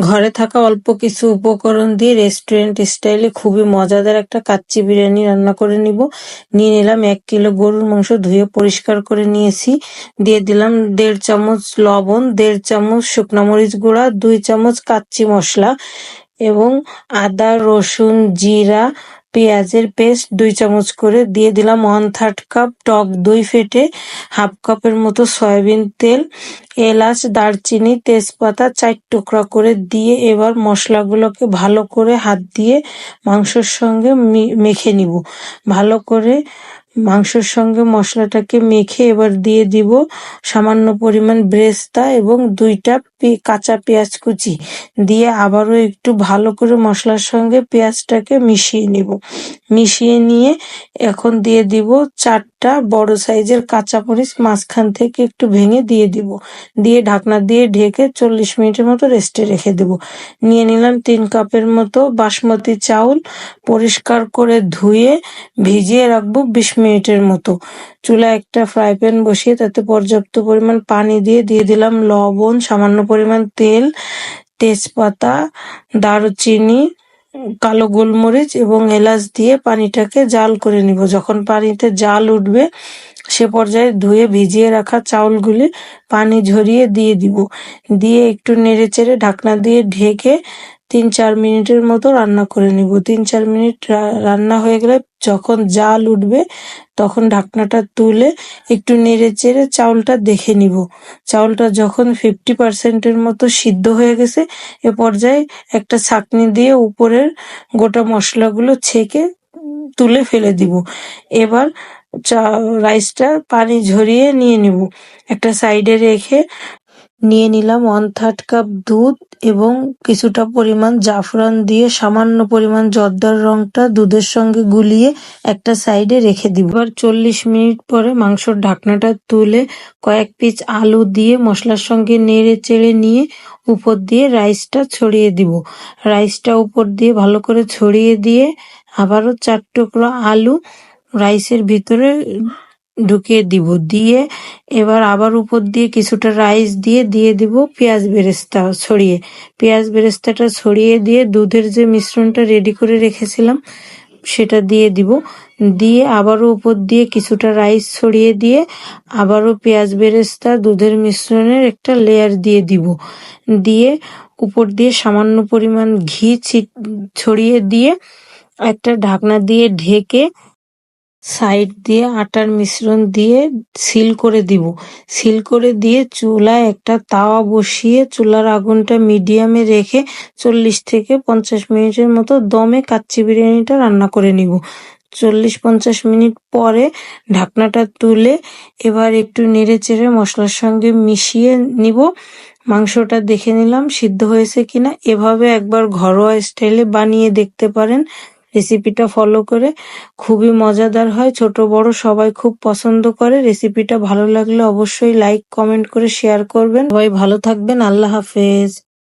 ঘরে থাকা অল্প কিছু উপকরণ দিয়ে রেস্টুরেন্ট স্টাইলে খুবই মজাদার একটা কাচ্চি বিরিয়ানি রান্না করে নিব। নিয়ে নিলাম এক কিলো গরুর মাংস, ধুয়ে পরিষ্কার করে নিয়েছি। দিয়ে দিলাম দেড় চামচ লবণ, দেড় চামচ শুকনা মরিচ গুঁড়া, দুই চামচ কাচ্চি মশলা এবং আদা, রসুন, জিরা পেঁয়াজের পেস্ট দুই চামচ করে দিয়ে দিলাম ওয়ান থার্ড কাপ টক দই ফেটে হাফ কাপের মতো সয়াবিন তেল, এলাচ, দারচিনি, তেজপাতা চার টুকরা করে দিয়ে এবার মশলাগুলোকে ভালো করে হাত দিয়ে মাংসর সঙ্গে মেখে নিব। ভালো করে মাংসের সঙ্গে মশলাটাকে মেখে এবার দিয়ে দিব সামান্য পরিমাণ ব্রেস্তা এবং দুইটা কাঁচা পেঁয়াজ কুচি দিয়ে আবারও একটু ভালো করে মশলার সঙ্গে পেঁয়াজটাকে মিশিয়ে নিব। মিশিয়ে নিয়ে এখন দিয়ে দিব চারটা বড় সাইজের কাঁচা মরিচ মাঝখান থেকে একটু ভেঙে দিয়ে দিব। দিয়ে ঢাকনা দিয়ে ঢেকে চল্লিশ মিনিটের মতো রেস্টে রেখে দেব। নিয়ে নিলাম তিন কাপের মতো বাসমতি চাউল, পরিষ্কার করে ধুয়ে ভিজিয়ে রাখব বিশ মিনিটের মতো। চুলা একটা ফ্রাই প্যান বসিয়ে তাতে পর্যাপ্ত পরিমাণ পানি দিয়ে দিয়ে দিলাম লবণ, সামান্য পরিমাণ তেল, তেজপাতা, দারুচিনি, কালো গোলমরিচ এবং এলাচ দিয়ে পানিটাকে জাল করে নিব। যখন পানিতে জাল উঠবে, সে পর্যায়ে ধুয়ে ভিজিয়ে রাখা চাউলগুলি পানি ঝরিয়ে দিয়ে দিব। দিয়ে একটু নেড়ে চেড়ে ঢাকনা দিয়ে ঢেকে তিন চার মিনিটের মতো রান্না করে নিব। তিন চার মিনিট রান্না হয়ে গেলে যখন জাল উঠবে, তখন ঢাকনাটা তুলে একটু নেড়ে চেড়ে চাউলটা দেখে নিব। চাউলটা যখন ফিফটি পার্সেন্টের মতো সিদ্ধ হয়ে গেছে, এ পর্যায়ে একটা ছাকনি দিয়ে উপরের গোটা মশলাগুলো ছেঁকে তুলে ফেলে দিব। এবার চা রাইসটা পানি ঝরিয়ে নিয়ে নিব। একটা সাইডে রেখে নিয়ে নিলাম ওয়ান থার্ড কাপ দুধ এবং কিছুটা পরিমাণ জাফরান দিয়ে সামান্য পরিমাণ জর্দার রংটা দুধের সঙ্গে গুলিয়ে একটা সাইডে রেখে দিব। এবার চল্লিশ মিনিট পরে মাংসর ঢাকনাটা তুলে কয়েক পিস আলু দিয়ে মশলার সঙ্গে নেড়ে চেড়ে নিয়ে উপর দিয়ে রাইসটা ছড়িয়ে দিব। রাইসটা উপর দিয়ে ভালো করে ছড়িয়ে দিয়ে আবারও চার টুকরো আলু রাইসের ভিতরে ঢুকিয়ে দিব। দিয়ে এবার আবার উপর দিয়ে কিছুটা রাইস দিয়ে দিয়ে দিব পেঁয়াজ বেরেস্তা ছড়িয়ে। পেঁয়াজ বেরেস্তাটা ছড়িয়ে দিয়ে দুধের যে মিশ্রণটা রেডি করে রেখেছিলাম, সেটা দিয়ে দিব। দিয়ে আবারও উপর দিয়ে কিছুটা রাইস ছড়িয়ে দিয়ে আবারও পেঁয়াজ বেরেস্তা দুধের মিশ্রণের একটা লেয়ার দিয়ে দিব। দিয়ে উপর দিয়ে সামান্য পরিমাণ ঘি ছড়িয়ে দিয়ে একটা ঢাকনা দিয়ে ঢেকে সাইড দিয়ে আটার মিশ্রণ দিয়ে সিল করে দিব। সিল করে দিয়ে চুলায় একটা তাওয়া বসিয়ে চুলার আগুনটা মিডিয়ামে রেখে চল্লিশ থেকে পঞ্চাশ মিনিটের মতো দমে কাচ্চি বিরিয়ানিটা রান্না করে নিব। চল্লিশ পঞ্চাশ মিনিট পরে ঢাকনাটা তুলে এবার একটু নেড়ে চেড়ে মশলার সঙ্গে মিশিয়ে নিব। মাংসটা দেখে নিলাম সিদ্ধ হয়েছে কিনা। এভাবে একবার ঘরোয়া স্টাইলে বানিয়ে দেখতে পারেন। রেসিপিটা ফলো করে খুবই মজাদার হয়। ছোট, বড় সবাই খুব পছন্দ করে। রেসিপিটা ভালো লাগলে অবশ্যই লাইক কমেন্ট করে শেয়ার করবেন। সবাই ভালো থাকবেন। আল্লাহ হাফেজ।